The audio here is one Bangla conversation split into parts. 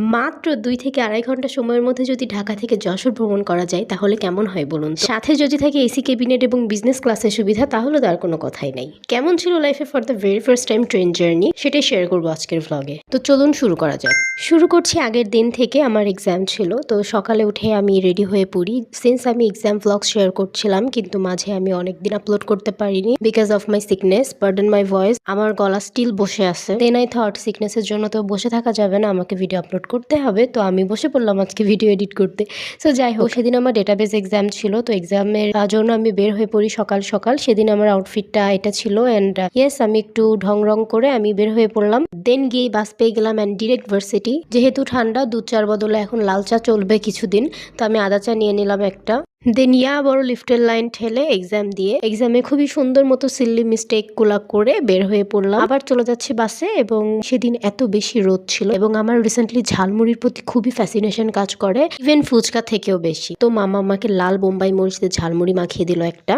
মাত্র দুই থেকে আড়াই ঘণ্টা সময়ের মধ্যে যদি ঢাকা থেকে যশোর ভ্রমণ করা যায়, তাহলে কেমন হয় বলুন সাথে যদি থাকে এসি ক্যাবিনেট এবং বিজনেস ক্লাসের সুবিধা, তাহলে তার কোনো কথাই নাই। কেমন ছিল লাইফে for the very first time train journey সেটাই শেয়ার করব আজকের ভ্লগে তো চলুন শুরু করা যাক। শুরু করছি আগের দিন থেকে আমার এক্সাম ছিল। তো সকালে উঠে আমি রেডি হয়ে পড়ি। সিন্স আমি এক্সাম ভ্লগ শেয়ার করছিলাম, কিন্তু মাঝে আমি অনেক দিন আপলোড করতে পারিনি because of my sickness pardon my voice আমার গলা স্টিল বসে আছে। দেন আই থট সিকনেসের জন্য তো বসে থাকা যাবে না, আমাকে ভিডিও আপলোড করতে হবে। তো আমি বসে পড়লাম আজকে ভিডিও এডিট করতে। সো যাই হোক, সেদিন আমার ডেটাবেস এক্সাম ছিল। তো এক্সামের জন্য আমি বের হয়ে পড়ি সকাল সকাল। সেদিন আমার আউটফিটটা এটা ছিল অ্যান্ড ইয়েস আমি একটু ঢং রং করে আমি বের হয়ে পড়লাম। দেন গিয়ে বাস পেয়ে গেলাম অ্যান্ড ডিরেক্ট ভার্সিটি যেহেতু ঠান্ডা দু চার বদলে এখন লাল চা চলবে কিছুদিন, তো আমি আদা চা নিয়ে নিলাম একটা। দেন ইয়া বড় লিফটের লাইন ঠেলে এক্সাম দিয়ে এক্সামে খুবই সুন্দর মতো সিল্লি মিস্টেকগুলা করে বের হয়ে পড়লাম। আবার চলে যাচ্ছে বাসে এবং সেদিন এত বেশি রোদ ছিল এবং আমার রিসেন্টলি ঝালমুড়ির প্রতি খুবই ফ্যাসিনেশন কাজ করে ইভেন ফুচকা থেকেও বেশি। তো মামা আমাকে লাল বোম্বাই মরিচতে ঝালমুড়ি মাখিয়ে দিল একটা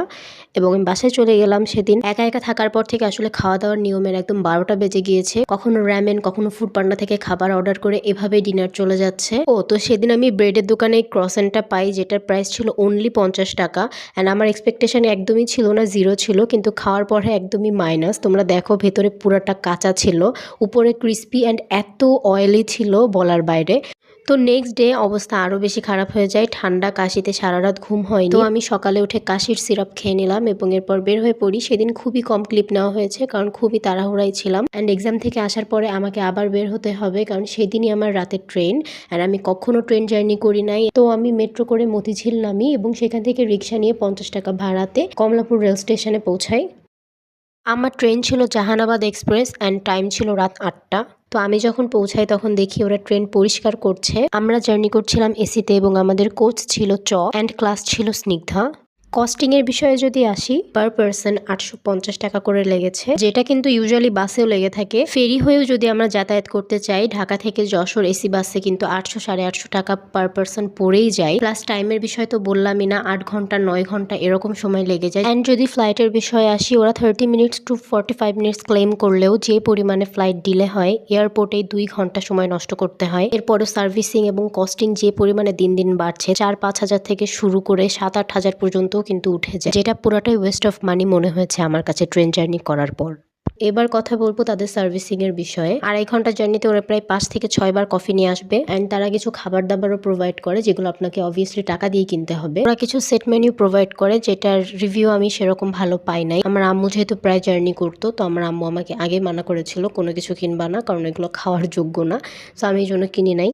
এবং আমি বাসায় চলে গেলাম সেদিন। একা একা থাকার পর থেকে আসলে খাওয়া দাওয়ার নিয়মের একদম বারোটা বেজে গিয়েছে। কখনো র্যামেন কখনো ফুড পান্ডা থেকে খাবার অর্ডার করে এভাবে ডিনার চলে যাচ্ছে। ও, তো সেদিন আমি ব্রেডের দোকানে ক্রসেনটা পাই যেটার প্রাইস ছিল অনলি পঞ্চাশ টাকা অ্যান্ড আমার এক্সপেকটেশান একদমই ছিল না জিরো ছিল, কিন্তু খাওয়ার পরে একদমই মাইনাস তোমরা দেখো ভেতরে পুরাটা কাঁচা ছিল, উপরে ক্রিস্পি অ্যান্ড এত অয়েলি ছিল বলার বাইরে। তো নেক্সট ডে অবস্থা আরও বেশি খারাপ হয়ে যায়। ঠান্ডা কাশিতে সারা রাত ঘুম হয় তো আমি সকালে উঠে কাশির সিরাপ খেয়ে নিলাম এবং এরপর বের হয়ে পড়ি। সেদিন খুবই কম ক্লিপ নেওয়া হয়েছে, কারণ খুবই তাড়াহুড়াই ছিলাম। অ্যান্ড এক্সাম থেকে আসার পরে আমাকে আবার বের হতে হবে, কারণ সেদিনই আমার রাতের ট্রেন অ্যান্ড আমি কখনো ট্রেন জার্নি করি নাই। তো আমি মেট্রো করে মতিঝিল নামি এবং সেখান থেকে রিক্সা নিয়ে পঞ্চাশ টাকা ভাড়াতে কমলাপুর রেল স্টেশনে পৌঁছাই। আমার ট্রেন ছিল জাহানাবাদ এক্সপ্রেস অ্যান্ড টাইম ছিল রাত আটটা। তো আমি যখন পৌঁছাই তখন দেখি ওরা ট্রেন পরিষ্কার করছে। আমরা জার্নি করছিলাম এসিতে এবং আমাদের কোচ ছিল চ অ্যান্ড ক্লাস ছিল স্নিগ্ধা। কস্টিং এর বিষয়ে যদি আসি পার পার্সন আটশো পঞ্চাশ টাকা করে লেগেছে, যেটা কিন্তু ইউজুয়ালি বাসেও লেগে থাকে। ফেরি হয়েও যদি আমরা যাতায়াত করতে চাই, ঢাকা থেকে যশোর এসি বাসে কিন্তু আটশো সাড়ে আটশো টাকা পার পার্সন পড়েই যায়। প্লাস টাইমের বিষয় তো বললামই না, আট ঘণ্টা, নয় ঘণ্টা এরকম সময় লেগে যায়। অ্যান্ড যদি ফ্লাইটের বিষয়ে আসি, ওরা thirty minutes to forty five minutes claim করলেও যে পরিমাণে ফ্লাইট ডিলে হয় এয়ারপোর্টে দুই ঘণ্টা সময় নষ্ট করতে হয়। এরপরও সার্ভিসিং এবং কস্টিং যে পরিমাণে দিন দিন বাড়ছে, চার পাঁচ হাজার থেকে শুরু করে সাত আট হাজার পর্যন্ত কিন্তু উঠে যায়। যেটা পুরোটাই ওয়েস্ট অফ মানি মনে হয়েছে আমার কাছে ট্রেন জার্নি করার পর। এবার কথা বলব তাদের সার্ভিসিং এর বিষয়ে। আড়াই ঘণ্টা জার্নিতে ওরা প্রায় পাঁচ থেকে ছয় বার কফি নিয়ে আসবে। অ্যান্ড তারা কিছু খাবার দাবারও প্রোভাইড করে, যেগুলো আপনাকে অবভিয়াসলি টাকা দিয়ে কিনতে হবে। ওরা কিছু সেট মেনু প্রোভাইড করে, যেটার রিভিউ আমি সেরকম ভালো পাই নাই। আমার আম্মু যেহেতু প্রায় জার্নি করতো, তো আমার আম্মু আমাকে আগে মানা করেছিল, কোনো কিছু কিনবা না, কারণ এগুলো খাওয়ার যোগ্য না। তো আমি এই জন্য কিনি নাই।